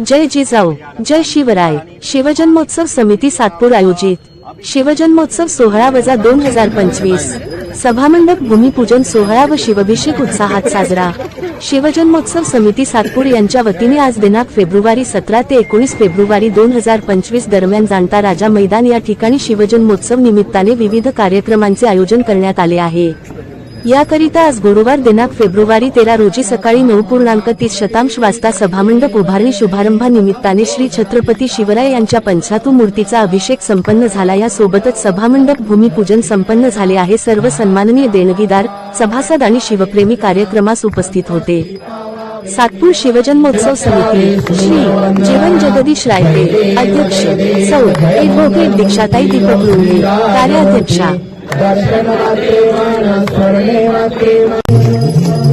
जय जिजाऊ जय शिवराय शिवजन्मोत्सव समिती सातपूर आयोजित शिवजन्मोत्सव सोहळा वजा दोन हजार पंचवीस सभामंडप भूमिपूजन सोहळा व शिवभिषेक उत्साहात साजरा. शिवजन्मोत्सव समिती सातपूर यांच्या वतीने आज दिनांक फेब्रुवारी सतरा ते एकोणीस फेब्रुवारी दोन हजार पंचवीस दरम्यान जाणता राजा मैदान या ठिकाणी शिवजन्मोत्सव निमित्ताने विविध कार्यक्रमांचे आयोजन करण्यात आले आहे. याकरिता आज गुरुवार दिनांक फेब्रुवारी तेरा रोजी सकाळी नऊ पूर्णांक तीस शतांश वाजता सभामंडप उभारणी शुभारंभानिमित्ताने श्री छत्रपती शिवराय यांच्या पंचातू मूर्तीचा अभिषेक संपन्न झाला. यासोबतच सभामंडप भूमिपूजन संपन्न झाले आहे. सर्व सन्माननीय देणगीदार सभासद आणि शिवप्रेमी कार्यक्रमास उपस्थित होते. सातपूर शिवजन्मोत्सव समिती श्री जीवन जगदीश रायते अध्यक्ष सौ एडव्होकेट दीक्षाताई दीपक लोंढे कार्याध्यक्षा दर्शनाते मन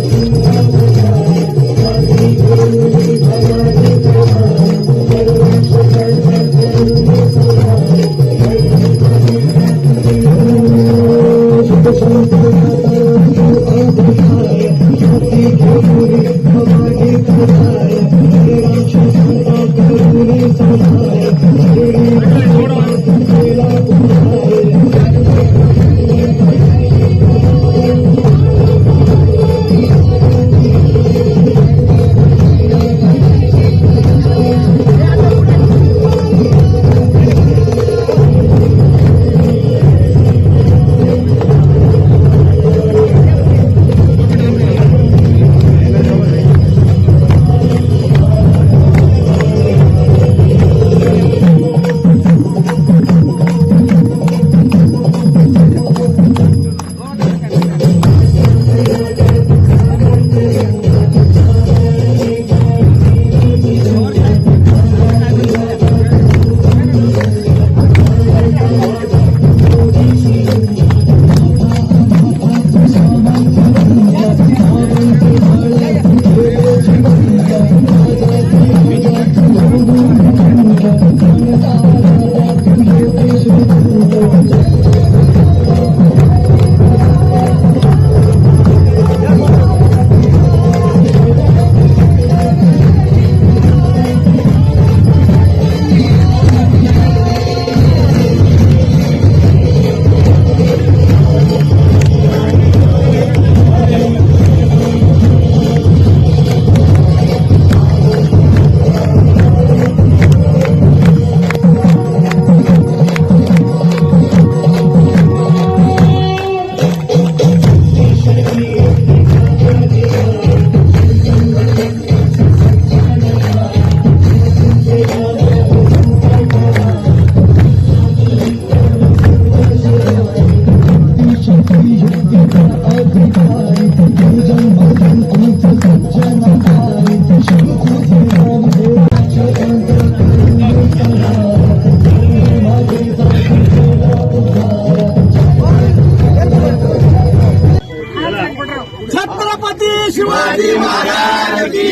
शिवाजी महाराज की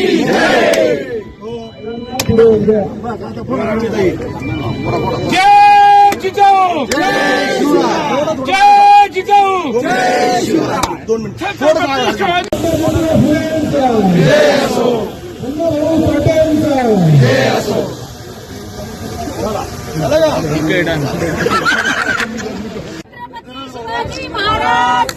जय जिजाऊ जय जिजाऊ दोन मिनिट छत्रपती महाराज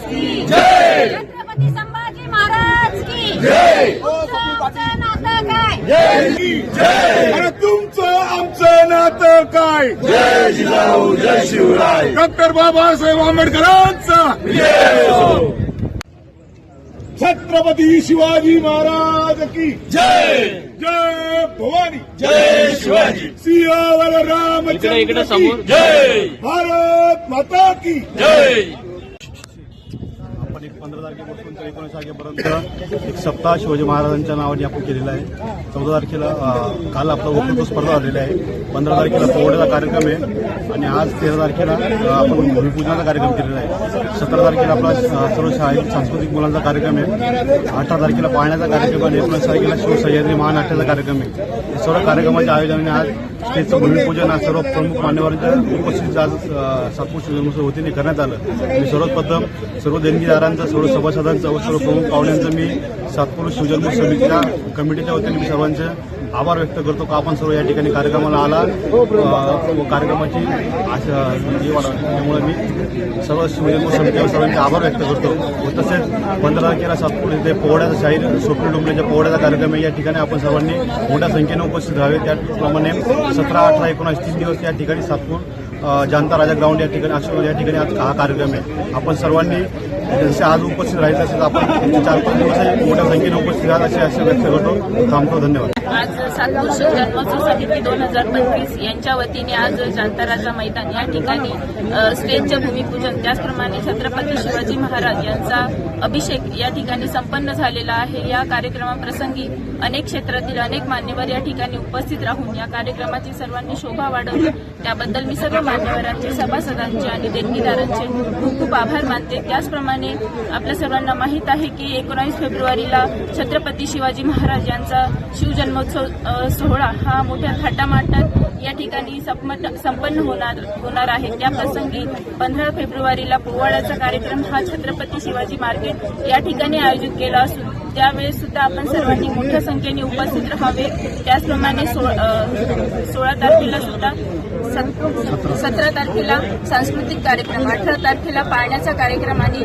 तुमचं आमचं नातं काय? जय जिजाऊ जय शिवराय. डॉक्टर बाबासाहेब आंबेडकरांचा. छत्रपती शिवाजी महाराज की. जय! जय भवानी. जय शिवाजी. सियावर रामचंद्र की. जय! भारत माता की. जय! पंधरा तारखेपासून ते एकोणीस तारखेपर्यंत एक सप्ताह शिवाजी महाराजांच्या नावाने आपण केलेला आहे. चौदा तारखेला काल आपला वक्तृत्व स्पर्धा झालेली आहे. पंधरा तारखेला पोवड्याचा कार्यक्रम आहे. आणि आज तेरा तारखेला आपण भूमिपूजनाचा कार्यक्रम केलेला आहे. सतरा तारखेला आपला सर्व शाळेत सांस्कृतिक मुलांचा कार्यक्रम आहे. अठरा तारखेला पाहण्याचा कार्यक्रम आणि एकोणीस तारखेला शिवसह्याद्री महानाट्याचा कार्यक्रम आहे. सर्व कार्यक्रमाचे आयोजन आज स्टेजचं भूमिपूजन आज सर्व प्रमुख मान्यवरांच्या उपस्थितीत आज अं, सातपूर वतीने करण्यात आलं. आणि सर्वप्रथम सर्व देणगीदारांचं सर्व सभासदांचं व सर्व प्रमुख पाहुण्यांचं मी सातपूर शिवजन्मोत्सव समितीच्या कमिटीच्या वतीने मी सर्वांचं आभार व्यक्त करतो का आपण सर्व या ठिकाणी कार्यक्रमाला आला व कार्यक्रमाची आशा हे त्यामुळे मी सर्व शिवजन्म समितीवर सर्वांचे आभार व्यक्त करतो. व तसेच पंधरा तारखेला सातपूर इथे पोहड्याचा शाहीर स्वप्न डुंबलेच्या पोहड्याचा कार्यक्रम आहे. या ठिकाणी आपण सर्वांनी मोठ्या संख्येने उपस्थित राहावे. त्याप्रमाणे सतरा अठरा एकोणास तीन दिवस या ठिकाणी सातपूर जनता राजा ग्राउंड या ठिकाणी अशोक या ठिकाणी आज हा कार्यक्रम आहे. आपण सर्वांनी जसे आज उपस्थित राहील तसेच आपण चार पाच दिवस मोठ्या संख्येने उपस्थित राहाल अशी असे व्यक्त करतो. थांबतो धन्यवाद. आज सातपुरुष जन्मोत्सव समिती दोन हजार पंचवीस यांच्या वतीने आज जांताराजा मैदान या ठिकाणी अ, स्टेजचे भूमिपूजन. त्याचप्रमाणे छत्रपती शिवाजी महाराज यांचा अभिषेक या ठिकाणी संपन्न झालेला आहे. या कार्यक्रमाप्रसंगी अनेक क्षेत्रातील अनेक मान्यवर या ठिकाणी उपस्थित राहून या कार्यक्रमाची सर्वांनी शोभा वाढवली. त्याबद्दल मी सर्व मान्यवरांचे सभासदांचे आणि देणगीदारांचे खूप खूप आभार मानते. त्याचप्रमाणे आपल्या सर्वांना माहीत आहे की एकोणावीस फेब्रुवारीला छत्रपती शिवाजी महाराज यांचा शिवजन्मोत्सव सोहळा हा मोठ्या थाटामाटात या ठिकाणी संपन्न संपन्न होणार होणार आहे. त्या प्रसंगी पंधरा फेब्रुवारीला पोवाड्याचा कार्यक्रम हा छत्रपती शिवाजी मार्केट या ठिकाणी आयोजित केला असून त्यावेळेस सुद्धा आपण सर्वांनी मोठ्या संख्येने उपस्थित राहावे. त्याचप्रमाणे सो- सोळा तारखेला सुद्धा सत- सतरा तारखेला सांस्कृतिक कार्यक्रम अठरा तारखेला पाळण्याचा कार्यक्रम आणि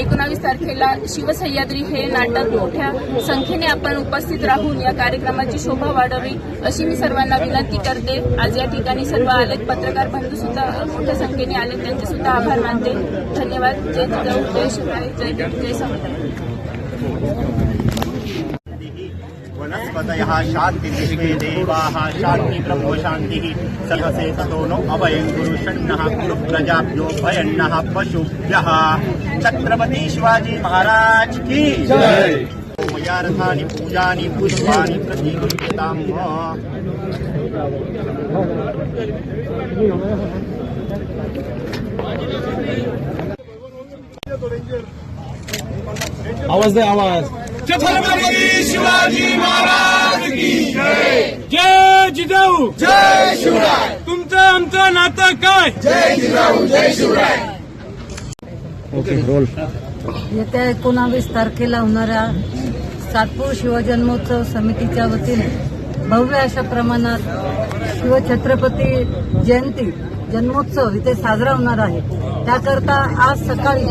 एकोणावीस तारखेला शिवसह्याद्री हे नाटक मोठ्या संख्येने आपण उपस्थित राहून या कार्यक्रमाची शोभा वाढवी अशी मी सर्वांना विनंती करते. आज या ठिकाणी सर्व आलेत पत्रकार बंधू सुद्धा मोठ्या संख्येने आले त्यांचे सुद्धा आभार मानते. धन्यवाद. जय जिजाऊ. जय शिवराय. जय जैसा वनस्पत शांति देवा शांति ब्रह्म शांति सतसे सतो नो अभयं गुरु षण्ण गुरु प्रजाभ्यो भयन्न पशुभ्य छत्रपति शिवाजी महाराज की मयारथानि पूजानि पुष्पाणि प्रतीकुताम Thank छत्रपती शिवाजी महाराज की जय. जिजाऊ. जय शिवराय. तुमचं आमचं नातं काय? जय जिजाऊ जय शिवराय. येत्या एकोणावीस तारखेला होणाऱ्या सातपूर शिवजन्मोत्सव समितीच्या वतीने भव्य अशा प्रमाणात शिवछत्रपती जयंती जन्मोत्सव इथे साजरा होणार आहे. त्याकरता आज सकाळी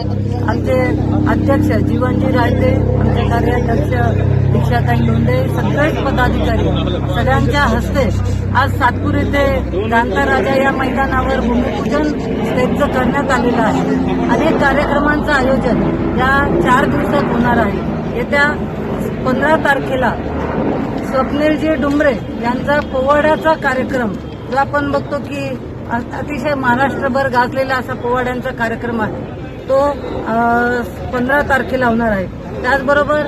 आमचे अध्यक्ष जीवनजी रायते आमचे कार्याध्यक्ष दीक्षाताई लोंढे सगळेच पदाधिकारी सगळ्यांच्या हस्ते आज सातपूर येथे गांधा राजा या मैदानावर भूमिपूजन स्टेजचं करण्यात आलेलं आहे. अनेक कार्यक्रमांचं आयोजन या चार दिवसात होणार आहे. येत्या पंधरा तारखेला स्वप्नीलजी डुमरे यांचा पोवाड्याचा कार्यक्रम जो आपण बघतो की अतिशय महाराष्ट्रभर गाजलेला असा पोवाड्यांचा कार्यक्रम आहे. तो पंधरा तारखेला होणार आहे. त्याचबरोबर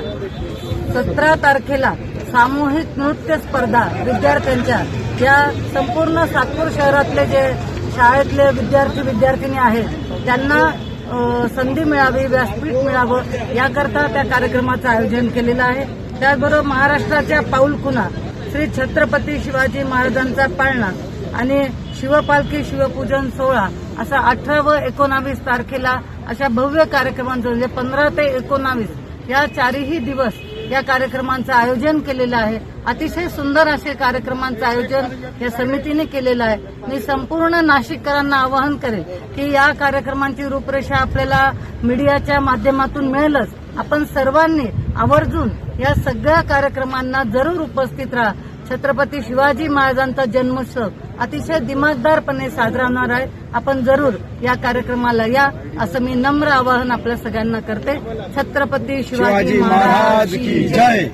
सतरा तारखेला सामूहिक नृत्य स्पर्धा विद्यार्थ्यांच्या या संपूर्ण सातपूर शहरातले जे शाळेतले विद्यार्थी विद्यार्थिनी आहेत त्यांना संधी मिळावी व्यासपीठ मिळावं याकरता त्या कार्यक्रमाचं आयोजन केलेलं आहे. त्याचबरोबर महाराष्ट्राच्या पाऊलखुणा श्री छत्रपती शिवाजी महाराजांचा पाळणा आणि शिवपालखी शिवपूजन सोहळा असा अठरा व एकोणावीस तारखेला अशा भव्य कार्यक्रमांचं म्हणजे पंधरा ते एकोणावीस या चारही दिवस या कार्यक्रमांचं आयोजन केलेलं आहे. अतिशय सुंदर असे कार्यक्रमांचं आयोजन या समितीने केलेलं आहे. मी संपूर्ण नाशिककरांना आवाहन करेन की या कार्यक्रमांची रूपरेषा आपल्याला मीडियाच्या माध्यमातून मिळेलच. आपण सर्वांनी आवर्जून या सगळ्या कार्यक्रमांना जरूर उपस्थित राहा. छत्रपती शिवाजी महाराजांचा जन्मोत्सव अतिशय दिमागदारपणे साजरा होणार आहे. आपण जरूर या कार्यक्रमाला या असं मी नम्र आवाहन आपल्या सगळ्यांना करते. छत्रपती शिवाजी महाराज की जय.